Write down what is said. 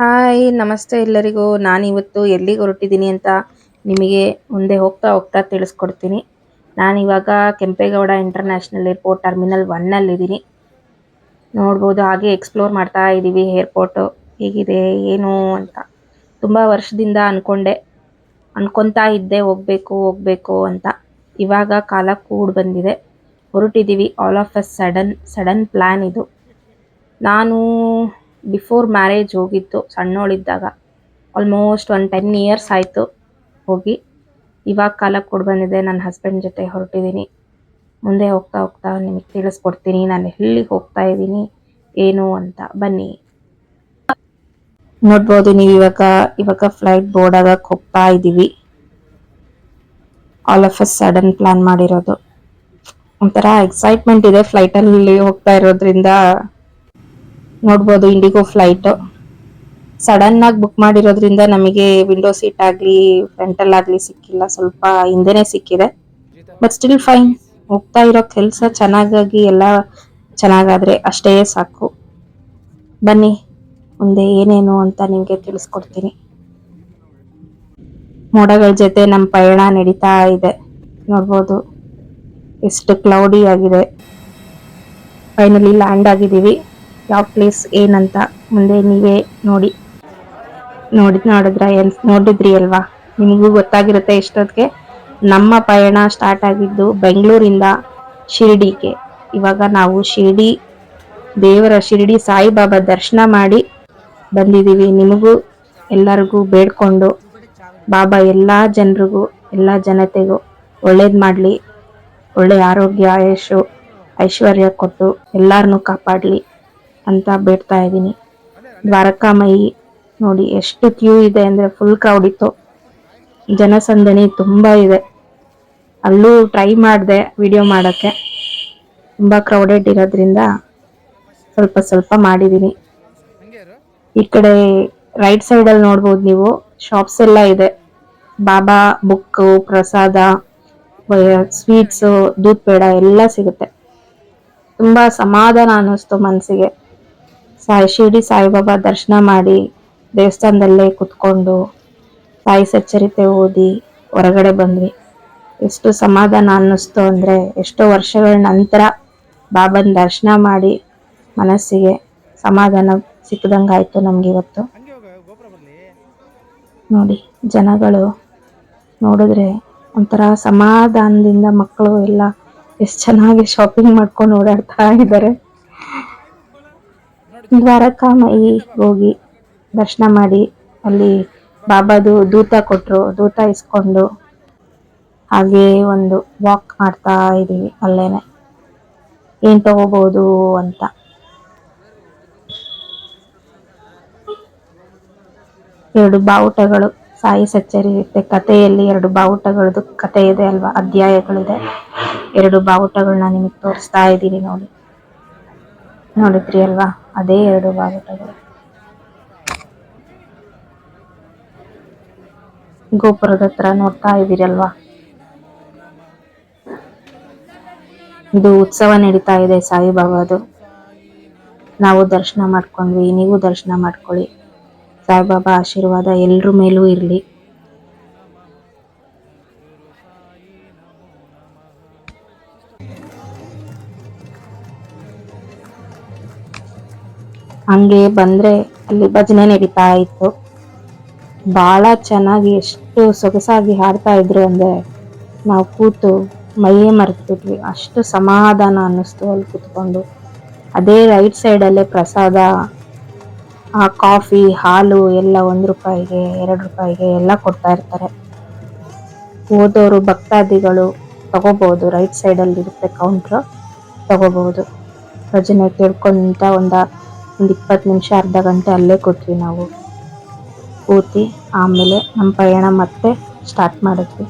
Hi, ನಮಸ್ತೆ ಎಲ್ಲರಿಗೂ. ನಾನು ಇವತ್ತು ಎಲ್ಲಿಗೆ ಹೊರಟಿದ್ದೀನಿ ಅಂತ ನಿಮಗೆ ಮುಂದೆ ಹೋಗ್ತಾ ಹೋಗ್ತಾ ತಿಳಿಸ್ಕೊಡ್ತೀನಿ. ನಾನಿವಾಗ ಕೆಂಪೇಗೌಡ ಇಂಟರ್ನ್ಯಾಷನಲ್ ಏರ್ಪೋರ್ಟ್ ಟರ್ಮಿನಲ್ ಒನ್ನಲ್ಲಿದ್ದೀನಿ. ನೋಡ್ಬೋದು, ಹಾಗೆ ಎಕ್ಸ್ಪ್ಲೋರ್ ಮಾಡ್ತಾ ಇದ್ದೀವಿ ಏರ್ಪೋರ್ಟು. ಹೇಗಿದೆ, ಏನು ಅಂತ. ತುಂಬ ವರ್ಷದಿಂದ ಅಂದ್ಕೊಂಡೆ ಅಂದ್ಕೊತಾ ಇದ್ದೆ, ಹೋಗಬೇಕು ಹೋಗಬೇಕು ಅಂತ. ಇವಾಗ ಕಾಲ ಕೂಡ್ ಬಂದಿದೆ. ಹೊರಟಿದ್ದೀವಿ. All of a sudden sudden plan ಇದು. ನಾನು ಬಿಫೋರ್ ಮ್ಯಾರೇಜ್ ಹೋಗಿದ್ದು ಸಣ್ಣವಳಿದ್ದಾಗ. ಆಲ್ಮೋಸ್ಟ್ ಒಂದು ಟೆನ್ ಇಯರ್ಸ್ ಆಯಿತು ಹೋಗಿ. ಇವಾಗ ಕಾಲಕ್ಕೆ ಕೊಡ್ ಬಂದಿದೆ, ನನ್ನ ಹಸ್ಬೆಂಡ್ ಜೊತೆ ಹೊರಟಿದ್ದೀನಿ ಮುಂದೆ ಹೋಗ್ತಾ ಹೋಗ್ತಾ ನಿಮಗೆ ತಿಳಿಸ್ಕೊಡ್ತೀನಿ, ನಾನು ಎಲ್ಲಿಗೆ ಹೋಗ್ತಾ ಇದ್ದೀನಿ, ಏನು ಅಂತ. ಬನ್ನಿ. ನೋಡ್ಬೋದು ನೀವು ಇವಾಗ ಇವಾಗ ಫ್ಲೈಟ್ ಬೋರ್ಡ್ ಆಗಕ್ಕೆ ಹೋಗ್ತಾ ಇದ್ದೀವಿ all of a sudden plan ಮಾಡಿರೋದು. ಒಂಥರ ಎಕ್ಸೈಟ್ಮೆಂಟ್ ಇದೆ ಫ್ಲೈಟಲ್ಲಿ ಹೋಗ್ತಾ ಇರೋದ್ರಿಂದ. ನೋಡ್ಬೋದು ಇಂಡಿಗೋ ಫ್ಲೈಟ್ ಸಡನ್ ಆಗಿ ಬುಕ್ ಮಾಡಿರೋದ್ರಿಂದ ನಮಗೆ ವಿಂಡೋ ಸೀಟ್ ಆಗಲಿ ಫ್ರಂಟಲ್ ಆಗಲಿ ಸಿಕ್ಕಿಲ್ಲ. ಸ್ವಲ್ಪ ಹಿಂದೆನೆ ಸಿಕ್ಕಿದೆ. ಬಟ್ ಸ್ಟಿಲ್ ಫೈನ್ ಹೋಗ್ತಾ ಇರೋ ಕೆಲಸ ಚೆನ್ನಾಗಾಗಿ ಎಲ್ಲ ಚೆನ್ನಾಗಾದ್ರೆ ಅಷ್ಟೇ ಸಾಕು. ಬನ್ನಿ, ಮುಂದೆ ಏನೇನು ಅಂತ ನಿಮಗೆ ತಿಳಿಸ್ಕೊಡ್ತೀನಿ. ಮೋಡಗಳ ಜೊತೆ ನಮ್ಮ ಪಯಣ ನಡೀತಾ ಇದೆ. ನೋಡ್ಬೋದು, ಎಷ್ಟು ಕ್ಲೌಡಿ ಆಗಿದೆ. ಫೈನಲಿ ಲ್ಯಾಂಡ್ ಆಗಿದ್ದೀವಿ. ಯಾವ ಪ್ಲೇಸ್ ಏನಂತ ಮುಂದೆ ನೀವೇ ನೋಡಿ. ನೋಡಿ, ನೋಡಿದ್ರ ಏನ್ ನೋಡಿದ್ರಿ ಅಲ್ವಾ? ನಿಮಗೂ ಗೊತ್ತಾಗಿರುತ್ತೆ ಎಷ್ಟೊತ್ತಿಗೆ. ನಮ್ಮ ಪಯಣ ಸ್ಟಾರ್ಟ್ ಆಗಿದ್ದು ಬೆಂಗಳೂರಿಂದ ಶಿರ್ಡಿಗೆ. ಇವಾಗ ನಾವು ಶಿರಡಿ, ದೇವರ ಶಿರ್ಡಿ ಸಾಯಿಬಾಬಾ ದರ್ಶನ ಮಾಡಿ ಬಂದಿದ್ದೀವಿ. ನಿಮಗೂ ಎಲ್ಲರಿಗೂ ಬೇಡ್ಕೊಂಡು ಬಾಬಾ ಎಲ್ಲ ಜನರಿಗೂ, ಎಲ್ಲ ಜನತೆಗೂ ಒಳ್ಳೇದು ಮಾಡಲಿ. ಒಳ್ಳೆ ಆರೋಗ್ಯ ಆಯುಷು ಐಶ್ವರ್ಯ ಕೊಟ್ಟು ಎಲ್ಲರನ್ನೂ ಕಾಪಾಡಲಿ. ಅಂತ ಬೇಡ್ತಾ ಇದ್ದೀನಿ. ದ್ವಾರಕಾಮಯಿ ನೋಡಿ ಎಷ್ಟು ಕ್ಯೂ ಇದೆ ಅಂದರೆ ಫುಲ್ ಕ್ರೌಡ್ ಇತ್ತು. ಜನಸಂದಣಿ ತುಂಬ ಇದೆ. ಅಲ್ಲೂ ಟ್ರೈ ಮಾಡಿದೆ ವಿಡಿಯೋ ಮಾಡೋಕ್ಕೆ. ತುಂಬ ಕ್ರೌಡೆಡ್ ಇರೋದ್ರಿಂದ ಸ್ವಲ್ಪ ಸ್ವಲ್ಪ ಮಾಡಿದ್ದೀನಿ ಈ ಕಡೆ ರೈಟ್ ಸೈಡಲ್ಲಿ ನೋಡ್ಬೋದು ನೀವು ಶಾಪ್ಸ್ ಎಲ್ಲ ಇದೆ. ಬಾಬಾ ಬುಕ್ಕು ಪ್ರಸಾದ ಸ್ವೀಟ್ಸು ದೂದ್ ಪೇಡ ಎಲ್ಲ ಸಿಗುತ್ತೆ. ತುಂಬ ಸಮಾಧಾನ ಅನ್ನಿಸ್ತು ಮನಸ್ಸಿಗೆ ಸಾಯಿ ಶಿರಡಿ ಸಾಯಿಬಾಬಾ ದರ್ಶನ ಮಾಡಿ ದೇವಸ್ಥಾನದಲ್ಲೇ ಕುತ್ಕೊಂಡು ಸಾಯಿ ಸಚ್ಚರಿತೆ ಓದಿ ಹೊರಗಡೆ ಬಂದ್ವಿ. ಎಷ್ಟು ಸಮಾಧಾನ ಅನ್ನಿಸ್ತು ಅಂದರೆ ಎಷ್ಟೋ ವರ್ಷಗಳ ನಂತರ ಬಾಬನ ದರ್ಶನ ಮಾಡಿ ಮನಸ್ಸಿಗೆ ಸಮಾಧಾನ ಸಿಕ್ಕದಂಗಾಯ್ತು ನಮ್ಗೆ ಇವತ್ತು. ನೋಡಿ, ಜನಗಳು ನೋಡಿದ್ರೆ ಒಂಥರ ಸಮಾಧಾನದಿಂದ ಮಕ್ಕಳು ಎಲ್ಲ ಎಷ್ಟು ಚೆನ್ನಾಗಿ ಶಾಪಿಂಗ್ ಮಾಡ್ಕೊಂಡು ಓಡಾಡ್ತಾ ಇದ್ದಾರೆ. ದ್ವಾರಕಾಮಯಿ ಹೋಗಿ ದರ್ಶನ ಮಾಡಿ, ಅಲ್ಲಿ ಬಾಬಾದು ದೂತ ಕೊಟ್ಟರು ದೂತ ಇಸ್ಕೊಂಡು ಹಾಗೆ ಒಂದು ವಾಕ್ ಮಾಡ್ತಾ ಇದ್ದೀವಿ ಅಲ್ಲೇನೆ. ಏನು ತಗೋಬಹುದು ಅಂತ. ಎರಡು ಬಾವುಟಗಳು, ಸಾಯಿ ಸಚ್ಚರಿ ಕಥೆಯಲ್ಲಿ ಎರಡು ಬಾವುಟಗಳದ್ದು ಕಥೆ ಇದೆ ಅಲ್ವಾ? ಅಧ್ಯಾಯಗಳಿದೆ. ಎರಡು ಬಾವುಟಗಳನ್ನ ನಿಮಗೆ ತೋರಿಸ್ತಾ ಇದ್ದೀನಿ ನೋಡಿ. ನೋಡಿದ್ರಿ ಅಲ್ವಾ? ಅದೇ ಎರಡು ಬಾವುಟಗಳು ಗೋಪುರದ ಹತ್ರ ನೋಡ್ತಾ ಇದ್ದೀರಲ್ವಾ ಇದು ಉತ್ಸವ ನಡೀತಾ ಇದೆ ಸಾಯಿಬಾಬಾದು ನಾವು ದರ್ಶನ ಮಾಡ್ಕೊಂಡ್ವಿ, ನೀವು ದರ್ಶನ ಮಾಡ್ಕೊಳ್ಳಿ. ಸಾಯಿಬಾಬಾ ಆಶೀರ್ವಾದ ಎಲ್ರ ಮೇಲೂ ಇರಲಿ. ಹಂಗೆ ಬಂದ್ರೆ ಅಲ್ಲಿ ಭಜನೆ ನಡೀತಾ ಇತ್ತು. ಬಹಳ ಚೆನ್ನಾಗಿ ಎಷ್ಟು ಸೊಗಸಾಗಿ ಹಾಡ್ತಾ ಇದ್ರು ಅಂದ್ರೆ ನಾವು ಕೂತು ಮೈಯೇ ಮರ್ತಿದ್ವಿ ಅಷ್ಟು ಸಮಾಧಾನ ಅನ್ನಿಸ್ತು ಅಲ್ಲಿ ಕೂತ್ಕೊಂಡು. ಅದೇ ರೈಟ್ ಸೈಡಲ್ಲೇ ಪ್ರಸಾದ, ಆ ಕಾಫಿ ಹಾಲು ಎಲ್ಲ ಒಂದು ರೂಪಾಯಿಗೆ, ಎರಡು ರೂಪಾಯಿಗೆ ಎಲ್ಲ ಕೊಡ್ತಾ ಇರ್ತಾರೆ. ಓದೋರು ಭಕ್ತಾದಿಗಳು ತಗೋಬಹುದು ರೈಟ್ ಸೈಡಲ್ಲಿ ಇರುತ್ತೆ ಕೌಂಟ್ರು ತಗೋಬಹುದು. ಭಜನೆ ಕೇಳ್ಕೊಂತ ಒಂದ ಒಂದು ಇಪ್ಪತ್ತು ನಿಮಿಷ ಅರ್ಧ ಗಂಟೆ ಅಲ್ಲೇ ಕೊಟ್ವಿ ನಾವು. ಕೂತಿ ಆಮೇಲೆ ನಮ್ಮ ಪಯಣ ಮತ್ತೆ ಸ್ಟಾರ್ಟ್ ಮಾಡಿದ್ವಿ.